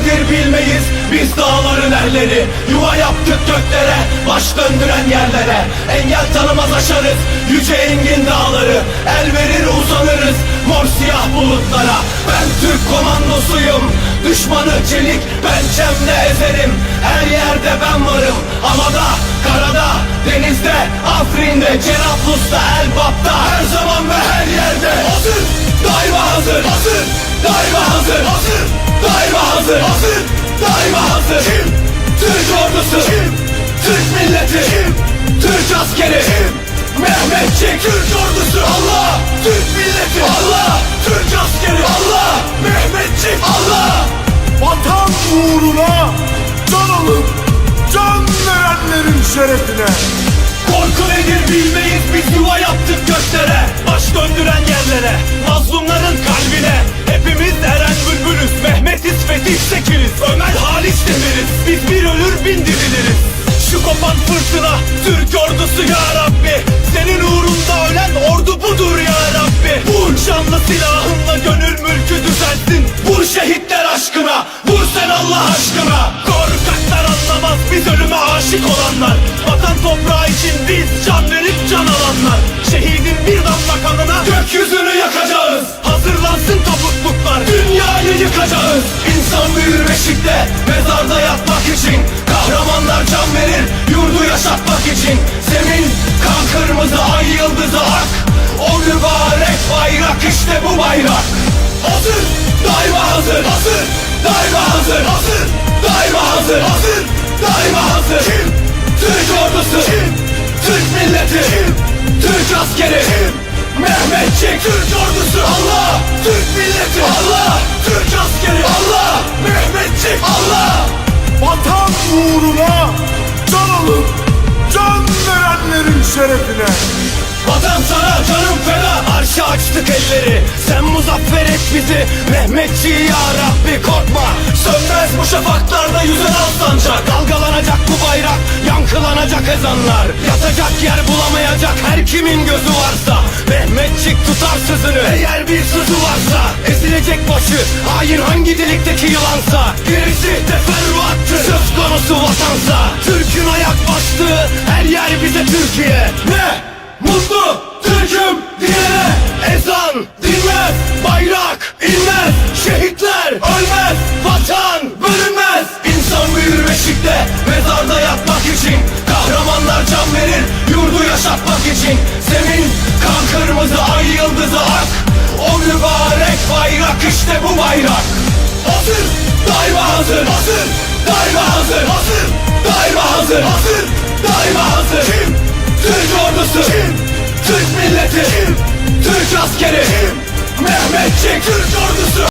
nedir bilmeyiz. Biz dağların erleri. Yuva yaptık göklere. Baş döndüren yerlere. Engel tanımaz aşarız. Yüce engin dağları. El verir uzanırız. Mor siyah bulutlara. Ben Türk komandosuyum. Düşmanı çelik pençemle ezerim. Her yerde ben varım. Havada, karada, denizde Afrin'de, Cerablus'ta, Elbap'ta. Her zaman ve her yerde. Hazır, daima hazır. Hazır, daima hazır Hazır, daima hazır daima hazır Kim? Türk ordusu Kim? Türk milleti Kim? Türk askeri Kim? Mehmetçik Türk ordusu Allah Türk milleti Allah Türk askeri Allah Mehmetçik Allah Vatan uğruna can alıp can verenlerin şerefine. Korku nedir bilmeyiz biz yuva Türk ordusu ya Rabbi. Senin uğrunda ölen ordu budur ya Rabbi. Vur şanlı silahınla gönül mülkü düzelsin Vur şehitler aşkına Vur sen Allah aşkına. Korkaklar anlamaz biz ölüme aşık olanlar. Vatan toprağı için biz can verip can alanlar. Şehidin bir damla kanına gökyüzünü yakacağız. Hazırlansın topukluklar dünyayı yıkacağız. İnsan büyür beşikte mezarda yatmak için Kahramanlar can verir yurdu yaşatmak için. Zemin kan kırmızı ay yıldızı ak. O mübarek bayrak işte bu bayrak şerefine. Vatan sana canım feda. Arşa açtık elleri. Sen muzaffer et bizi. Mehmetçi ya Rabbi korkma. Sönmez bu şafaklarda yüzen al sancak Dalgalanacak bu bayrak Yankılanacak ezanlar. Yatacak yer bulamayacak her kimin gözü varsa. Mehmetçik tutar sızını Eğer bir sızı varsa. Ezilecek başı Hain hangi delikteki yılansa. Gerisi Konusu vatansa Türk'ün ayak bastığı Her yer bize Türkiye. Ne? Mutlu Türk'üm diyene ezan dinmez Bayrak inmez Şehitler ölmez Vatan bölünmez. İnsan büyür beşikte Mezarda yatmak için. Kahramanlar can verir Yurdu yaşatmak için. Zemin kan kırmızı ay yıldızı ak. O mübarek bayrak işte bu bayrak. Hazır daima hazır Hazır Ordusu Kim? Türk milleti Kim? Türk askeri Kim? Mehmetçik Türk ordusu